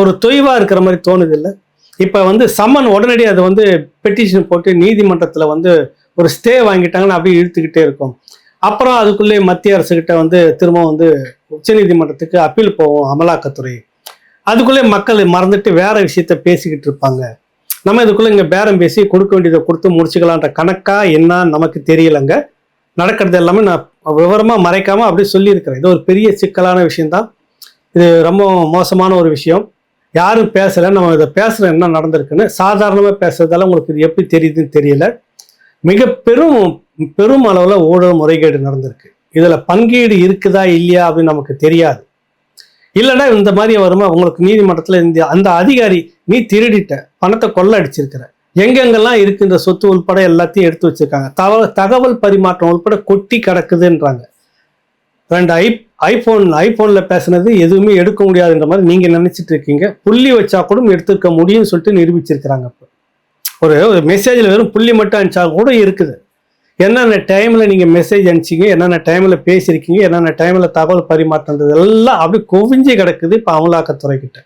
ஒரு தொய்வாக இருக்கிற மாதிரி தோணுது இல்லை? இப்போ வந்து சம்மன் உடனடி அதை வந்து பெட்டிஷன் போட்டு நீதிமன்றத்தில் வந்து ஒரு ஸ்டே வாங்கிட்டாங்கன்னு அப்படியே இழுத்துக்கிட்டே இருக்கும். அப்புறம் அதுக்குள்ளே மத்திய அரசுக்கிட்ட வந்து திரும்ப வந்து உச்சநீதிமன்றத்துக்கு அப்பீல் போவோம் அமலாக்கத்துறை. அதுக்குள்ளே மக்கள் மறந்துட்டு வேற விஷயத்த பேசிக்கிட்டு இருப்பாங்க. நம்ம இதுக்குள்ளே இங்கே பேரம் பேசி கொடுக்க வேண்டியதை கொடுத்து முடிச்சுக்கலான்ற கணக்காக என்ன நமக்கு தெரியலைங்க. நடக்கிறது எல்லாமே நான் விவரமாக மறைக்காமல் அப்படியே சொல்லியிருக்கிறேன். இது ஒரு பெரிய சிக்கலான விஷயந்தான் இது ரொம்ப மோசமான ஒரு விஷயம். யாரும் பேசலை. நம்ம இதை பேசுகிற என்ன நடந்திருக்குன்னு சாதாரணமாக பேசுறதால உங்களுக்கு இது எப்படி தெரியுதுன்னு தெரியல. மிக பெரும் பெரும் அளவில் ஊழல் முறைகேடு நடந்திருக்கு. இதில் பங்கீடு இருக்குதா இல்லையா அப்படின்னு நமக்கு தெரியாது. இல்லைன்னா இந்த மாதிரி வருமா? உங்களுக்கு நீதிமன்றத்தில் இந்த அந்த அதிகாரி நீ திருடிட்ட பணத்தை கொள்ள அடிச்சிருக்கிற எங்கெங்கெல்லாம் இருக்கின்ற சொத்து உள்பட எல்லாத்தையும் எடுத்து வச்சிருக்காங்க. தகவல் தகவல் பரிமாற்றம் உள்பட கொட்டி கிடக்குதுன்றாங்க. ரெண்டு ஐ ஐஃபோன் ஐஃபோனில் பேசுனது எதுவுமே எடுக்க முடியாதுன்ற மாதிரி நீங்கள் நினச்சிட்டு இருக்கீங்க. புள்ளி வச்சா கூட எடுத்துக்க முடியும்னு சொல்லிட்டு நிரூபிச்சிருக்கிறாங்க. இப்போ ஒரு ஒரு மெசேஜில் வெறும் புள்ளி மட்டும் அனுப்பிச்சா கூட இருக்குது. என்னென்ன டைமில் நீங்கள் மெசேஜ் அனுப்பிச்சிங்க என்னென்ன டைமில் பேசியிருக்கீங்க என்னென்ன டைமில் தகவல் பரிமாற்றது எல்லாம் அப்படி குவிஞ்சு கிடக்குது இப்போ அமலாக்கத்துறை கிட்ட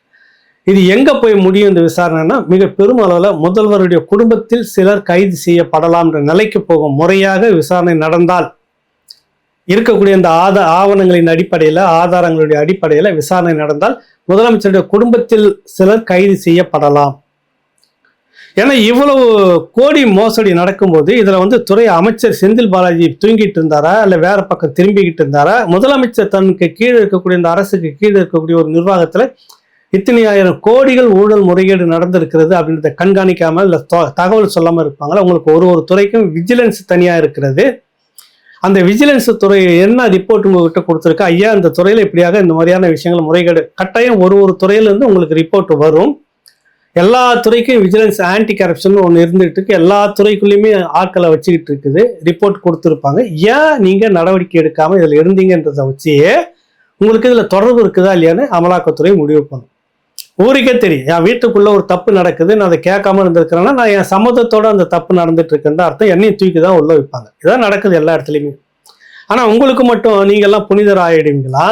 இது எங்கே போய் முடியும் இந்த விசாரணைனா மிக பெரும் அளவில் முதல்வருடைய குடும்பத்தில் சிலர் கைது செய்யப்படலாம்ன்ற நிலைக்கு போகும் முறையாக விசாரணை நடந்தால் இருக்கக்கூடிய இந்த ஆத ஆவணங்களின் அடிப்படையில் ஆதாரங்களுடைய அடிப்படையில் விசாரணை நடந்தால் முதலமைச்சருடைய குடும்பத்தில் சிலர் கைது செய்யப்படலாம். ஏன்னா இவ்வளவு கோடி மோசடி நடக்கும்போது இதில் வந்து துறை அமைச்சர் செந்தில் பாலாஜி தூங்கிட்டு இருந்தாரா? இல்லை வேற பக்கம் திரும்பிக்கிட்டு இருந்தாரா? முதலமைச்சர் தனக்கு கீழே இருக்கக்கூடிய இந்த அரசுக்கு கீழே இருக்கக்கூடிய ஒரு நிர்வாகத்தில் இத்தனை ஆயிரம் கோடிகள் ஊழல் முறைகேடு நடந்திருக்கிறது அப்படின்றத கண்காணிக்காமல் இல்லை தகவல் சொல்லாமல் இருப்பாங்களா? உங்களுக்கு ஒரு ஒரு துறைக்கும் விஜிலன்ஸ் தனியாக இருக்கிறது. அந்த விஜிலன்ஸ் துறை என்ன ரிப்போர்ட் உங்ககிட்ட கொடுத்துருக்கு? ஐயா இந்த துறையில் இப்படியாக இந்த மாதிரியான விஷயங்கள் முறைகேடு கட்டாயம் ஒரு ஒரு துறையிலேருந்து உங்களுக்கு ரிப்போர்ட் வரும். எல்லா துறைக்கும் விஜிலன்ஸ் ஆன்டி கரப்ஷன் ஒன்று இருந்துகிட்டு இருக்கு. எல்லா துறைக்குள்ளேயுமே ஆட்களை வச்சுக்கிட்டு இருக்குது. ரிப்போர்ட் கொடுத்துருப்பாங்க. ஏன் நீங்கள் நடவடிக்கை எடுக்காமல் இதில் இருந்தீங்கன்றதை வச்சே உங்களுக்கு இதில் தொடர்பு இருக்குதா இல்லையான்னு அமலாக்கத்துறை முடிவு பண்ணும். ஊருக்கே தெரியும். என் வீட்டுக்குள்ளே ஒரு தப்பு நடக்குது நான் அதை கேட்காம இருந்திருக்கிறேன்னா நான் என் சம்மதத்தோடு அந்த தப்பு நடந்துட்டு இருக்குன்னு அர்த்தம். என்னையும் தூக்கி தான் உள்ள வைப்பாங்க. இதான் நடக்குது எல்லா இடத்துலையுமே. ஆனால் உங்களுக்கு மட்டும் நீங்கள்லாம் புனிதர் ஆயிடுவீங்களா?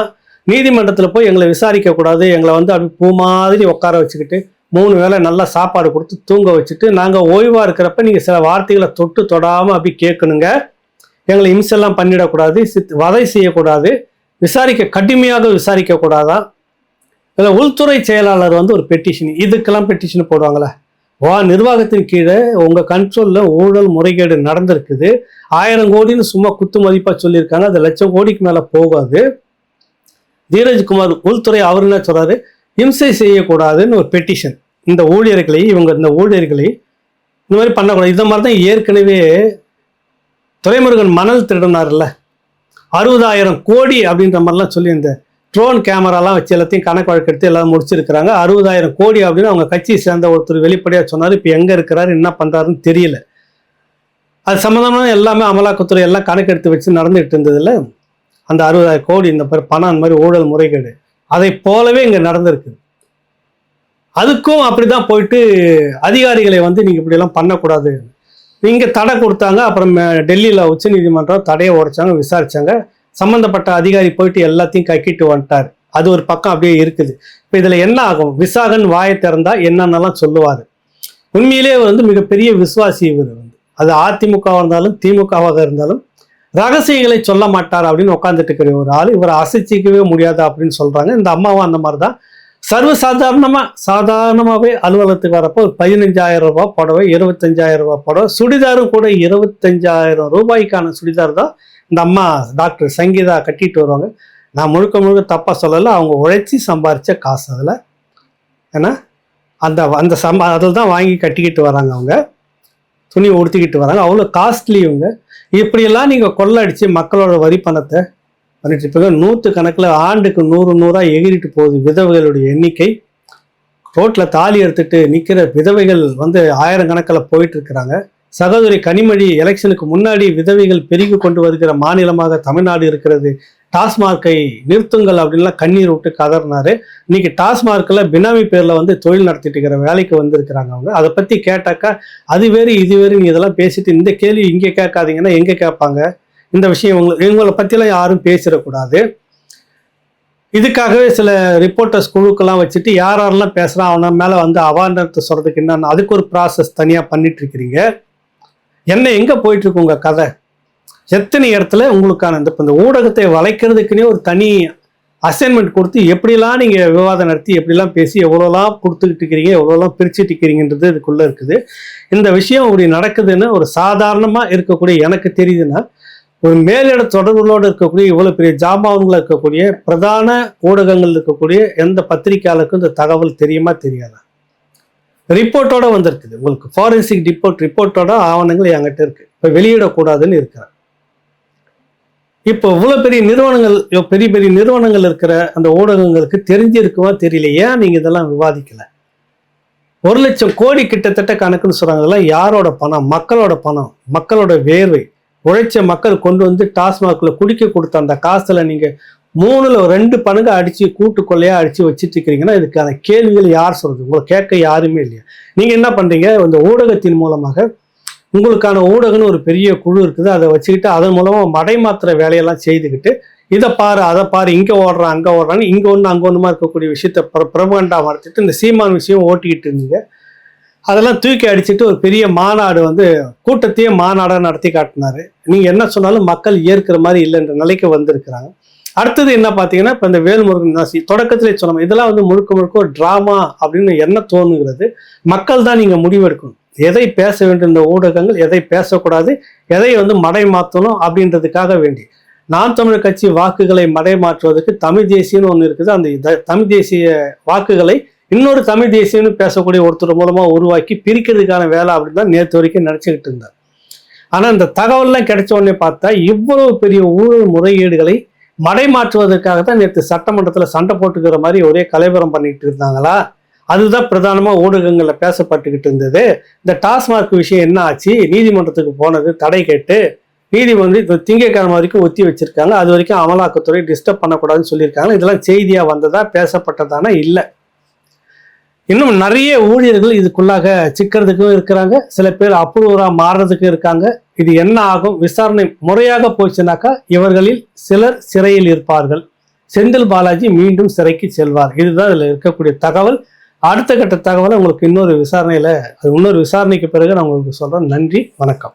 நீதிமன்றத்தில் போய் எங்களை விசாரிக்கக்கூடாது. எங்களை வந்து அப்படி பூ மாதிரி உட்கார வச்சுக்கிட்டு மூணு வேளை நல்லா சாப்பாடு கொடுத்து தூங்க வச்சுட்டு நாங்கள் ஓய்வாக இருக்கிறப்ப நீங்கள் சில வார்த்தைகளை தொட்டு தொடாமல் அப்படி கேட்கணுங்க. எங்களை இம்செல்லாம் பண்ணிடக்கூடாது சித் வதை செய்யக்கூடாது விசாரிக்க கடுமையாக விசாரிக்கக்கூடாதான் இதில் உள்துறை செயலாளர் வந்து ஒரு பெட்டிஷன் இதுக்கெல்லாம் பெட்டிஷன் போடுவாங்களே. வா நிர்வாகத்தின் கீழே உங்கள் கண்ட்ரோலில் ஊழல் முறைகேடு நடந்திருக்குது. ஆயிரம் கோடின்னு சும்மா குத்து மதிப்பாக சொல்லியிருக்காங்க அது லட்சம் கோடிக்கு மேலே போகாது. தீரஜ்குமார் உள்துறை அவர் என்ன சொல்கிறாரு இம்சை செய்யக்கூடாதுன்னு ஒரு பெட்டிஷன் இந்த ஊழியர்களை இவங்க இந்த ஊழியர்களை இந்த மாதிரி பண்ணக்கூடாது. இந்த மாதிரி தான் ஏற்கனவே துறைமுருகன் மணல் திருடினார்ல. அறுபதாயிரம் கோடி அப்படின்ற மாதிரிலாம் சொல்லி இந்த ட்ரோன் கேமராலாம் வச்சு எல்லாத்தையும் கணக்கு வழக்கெடுத்து எல்லாம் முடிச்சிருக்கிறாங்க. அறுபதாயிரம் கோடி அப்படின்னு அவங்க கட்சியை சேர்ந்த ஒருத்தர் வெளிப்படையாக சொன்னார். இப்போ எங்கே இருக்கிறாரு என்ன பண்ணுறாருன்னு தெரியல. அது சம்மந்தமான எல்லாமே அமலாக்கத்துறை எல்லாம் கணக்கெடுத்து வச்சு நடந்துகிட்டு இருந்ததுல அந்த அறுபதாயிரம் கோடி இந்த மாதிரி பணம் அந்த மாதிரி ஊழல் முறைகேடு. அதை போலவே இங்கே நடந்திருக்கு. அதுக்கும் அப்படிதான் போயிட்டு அதிகாரிகளை வந்து நீங்க இப்படியெல்லாம் பண்ணக்கூடாது. இங்கே தடை கொடுத்தாங்க அப்புறம் டெல்லியில் உச்சநீதிமன்றம் தடையை உடைச்சாங்க விசாரிச்சாங்க. சம்பந்தப்பட்ட அதிகாரி போயிட்டு எல்லாத்தையும் கக்கிட்டு வந்துட்டார். அது ஒரு பக்கம் அப்படியே இருக்குது. இப்போ இதுல என்ன ஆகும்? விசாகன் வாயை திறந்தா என்னென்னலாம் சொல்லுவார்? உண்மையிலே வந்து மிகப்பெரிய விசுவாசி இவர் வந்து. அது அதிமுகவாக இருந்தாலும் திமுகவாக இருந்தாலும் ரகசியங்களை சொல்ல மாட்டார் அப்படின்னு உட்காந்துட்டு இருக்கிற ஒரு ஆள். இவரை அசைச்சிக்கவே முடியாது அப்படின்னு சொல்றாங்க. இந்த அம்மாவும் அந்த மாதிரி தான் சர்வசாதாரணமாக சாதாரணமாகவே அலுவலகத்துக்கு வரப்போ பதினஞ்சாயிரம் ரூபாய் புடவை இருபத்தஞ்சாயிரம் ரூபாய் புடவை சுடிதாரும் கூட இருபத்தஞ்சாயிரம் ரூபாய்க்கான சுடிதார் தான் இந்த அம்மா டாக்டர் சங்கீதா கட்டிட்டு வருவாங்க. நான் முழுக்க முழுக்க தப்பாக சொல்லலை அவங்க உழைச்சி சம்பாரித்த காசு அதில். ஏன்னா அந்த அந்த சம்பா அதில் தான் வாங்கி கட்டிக்கிட்டு வராங்க அவங்க. துணி உடுத்திக்கிட்டு வராங்க. அவ்வளோ காஸ்ட்லி இவங்க. இப்படியெல்லாம் நீங்கள் கொள்ளடிச்சு மக்களோட வரி பணத்தை பண்ணிட்டு இருப்பாங்க நூற்று கணக்கில் ஆண்டுக்கு நூறு நூறாக எகிரிட்டு போகுது விதவைகளுடைய எண்ணிக்கை. ரோட்டில் தாலி எடுத்துட்டு நிற்கிற விதவைகள் வந்து ஆயிரம் கணக்கில் போயிட்டு இருக்கிறாங்க சகோதரி கனிமொழி எலெக்ஷனுக்கு முன்னாடி விதவைகள் பெருகி கொண்டு வருகிற மாநிலமாக தமிழ்நாடு இருக்கிறது. டாஸ்மார்க்கை நிறுத்துங்கள் அப்படின்லாம் கண்ணீர் விட்டு கதறினாரு. இன்னைக்கு டாஸ்மார்க்கில் பினாமி பேரில் வந்து தொழில் நடத்திட்டு இருக்கிற வேலைக்கு வந்திருக்கிறாங்க அவங்க. அதை பற்றி கேட்டாக்கா அது வேறு இது வேறு நீ இதெல்லாம் பேசிட்டு இந்த கேள்வி இங்கே கேட்காதீங்கன்னா எங்கே கேட்பாங்க? இந்த விஷயம் உங்களுக்கு இவங்களை பற்றிலாம் யாரும் பேசிடக்கூடாது. இதுக்காகவே சில ரிப்போர்ட்டர்ஸ் குழுக்கெல்லாம் வச்சுட்டு யார் யாரெல்லாம் பேசுகிறான் அவனை மேலே வந்து அவார்னத்தை சொல்கிறதுக்கு என்னன்னு அதுக்கு ஒரு ப்ராசஸ் தனியாக பண்ணிட்டுருக்கிறீங்க. என்ன எங்கே போயிட்டுருக்கு உங்கள் கதை? எத்தனை இடத்துல உங்களுக்கான இந்த இப்போ இந்த ஊடகத்தை வளைக்கிறதுக்குன்னே ஒரு தனி அசைன்மெண்ட் கொடுத்து எப்படிலாம் நீங்கள் விவாதம் நடத்தி எப்படிலாம் பேசி எவ்வளோலாம் கொடுத்துக்கிட்டு இருக்கிறீங்க எவ்வளோலாம் பிரிச்சுட்டு இருக்கிறீங்கன்றது இதுக்குள்ளே இருக்குது. இந்த விஷயம் இப்படி நடக்குதுன்னு ஒரு சாதாரணமாக இருக்கக்கூடிய எனக்கு தெரியுதுன்னா ஒரு மேலிட தொடர்புகளோடு இருக்கக்கூடிய இவ்வளோ பெரிய ஜாமான்கள் இருக்கக்கூடிய பிரதான ஊடகங்கள் இருக்கக்கூடிய எந்த பத்திரிகையாளருக்கும் இந்த தகவல் தெரியுமா தெரியாதா? ரிப்போர்ட்டோட வந்திருக்குது. உங்களுக்கு ஃபாரன்சிக் ரிப்போர்ட் ரிப்போர்ட்டோட ஆவணங்கள் என்கிட்ட இருக்கு. இப்போ வெளியிடக்கூடாதுன்னு இருக்கிறார். இப்போ இவ்வளோ பெரிய நிறுவனங்கள் பெரிய பெரிய நிறுவனங்கள் இருக்கிற அந்த ஊடகங்களுக்கு தெரிஞ்சிருக்குமா தெரியல. ஏன் நீங்கள் இதெல்லாம் விவாதிக்கல? ஒரு லட்சம் கோடி கிட்டத்தட்ட கணக்குன்னு சொல்றாங்க இதெல்லாம் யாரோட பணம்? மக்களோட பணம் மக்களோட வேர்வை. உழைச்ச மக்கள் கொண்டு வந்து டாஸ்மாக்ல குடிக்க கொடுத்த அந்த காசுல நீங்க மூணுல ரெண்டு பணங்க அடிச்சு கூட்டு கொள்ளையா அடிச்சு வச்சுட்டு இருக்கிறீங்கன்னா இதுக்கான கேள்விகள் யார் சொல்றது? உங்களை கேட்க யாருமே இல்லையா? நீங்க என்ன பண்றீங்க? இந்த ஊடகத்தின் மூலமாக உங்களுக்கான ஊடகம்னு ஒரு பெரிய குழு இருக்குது. அதை வச்சுக்கிட்டு அதன் மூலமா மடைமாத்திர வேலையெல்லாம் செய்துக்கிட்டு இதை பாரு அதை பாரு இங்கே ஓடுறான் அங்கே ஓடுறான்னு இங்கே ஒன்று அங்கே ஒன்றுமா இருக்கக்கூடிய விஷயத்த பிர பிரபண்டா மறைச்சிட்டு இந்த சீமான் விஷயம் ஓட்டிக்கிட்டு இருந்தீங்க. அதெல்லாம் தூக்கி அடிச்சுட்டு ஒரு பெரிய மாநாடு வந்து கூட்டத்தையே மாநாடாக நடத்தி காட்டினாரு. நீங்கள் என்ன சொன்னாலும் மக்கள் ஏற்கிற மாதிரி இல்லைன்ற நிலைக்கு வந்திருக்கிறாங்க. அடுத்தது என்ன பார்த்தீங்கன்னா இப்போ இந்த வேல்முருகன் நாசி தொடக்கத்திலே சொன்னோம் இதெல்லாம் வந்து முழுக்க முழுக்க ஒரு ட்ராமா அப்படின்னு என்ன தோணுங்கிறது மக்கள் தான் நீங்கள் முடிவெடுக்கணும். எதை பேச வேண்டும் இந்த ஊடகங்கள்? எதை பேசக்கூடாது? எதை வந்து மடை மாற்றணும் அப்படின்றதுக்காக வேண்டி. நான் தமிழர் கட்சி வாக்குகளை மடை மாற்றுவதற்கு தமிழ் தேசியன்னு ஒன்று இருக்குது. அந்த தமிழ் தேசிய வாக்குகளை இன்னொரு தமிழ் தேசியம்னு பேசக்கூடிய ஒருத்தர் மூலமாக உருவாக்கி பிரிக்கிறதுக்கான வேலை அப்படின்னு தான் நேற்று வரைக்கும் நினச்சிக்கிட்டு இருந்தார். ஆனால் இந்த தகவல்லாம் கிடைச்ச உடனே பார்த்தா இவ்வளவு பெரிய ஊழல் முறைகேடுகளை மடைமாற்றுவதற்காக தான் நேற்று சட்டமன்றத்தில் சண்டை போட்டுக்கிற மாதிரி ஒரே கலைபுரம் பண்ணிட்டு இருந்தாங்களா? அதுதான் பிரதானமாக ஊடகங்களில் பேசப்பட்டுக்கிட்டு இருந்தது. இந்த டாஸ்மாக் விஷயம் என்ன ஆச்சு? நீதிமன்றத்துக்கு போனது தடை கேட்டு நீதிமன்றம் இப்போ திங்கக்கிழமை வரைக்கும் ஒத்தி வச்சிருக்காங்க. அது வரைக்கும் அமலாக்கத்துறை டிஸ்டர்ப் பண்ணக்கூடாதுன்னு சொல்லியிருக்காங்க. இதெல்லாம் செய்தியாக வந்ததா பேசப்பட்டதானா? இல்லை. இன்னும் நிறைய ஊழியர்கள் இதுக்குள்ளாக சிக்கிறதுக்கும் இருக்கிறாங்க. சில பேர் அப்ரூவராக மாறுறதுக்கும் இருக்காங்க. இது என்ன ஆகும்? விசாரணை முறையாக போச்சுனாக்கா இவர்களில் சிலர் சிறையில் இருப்பார்கள். செந்தில் பாலாஜி மீண்டும் சிறைக்கு செல்வார். இதுதான் இதில் இருக்கக்கூடிய தகவல். அடுத்த கட்ட தகவலை உங்களுக்கு இன்னொரு விசாரணையில் அது இன்னொரு விசாரணைக்கு பிறகு நான் உங்களுக்கு சொல்கிறேன் நன்றி வணக்கம்.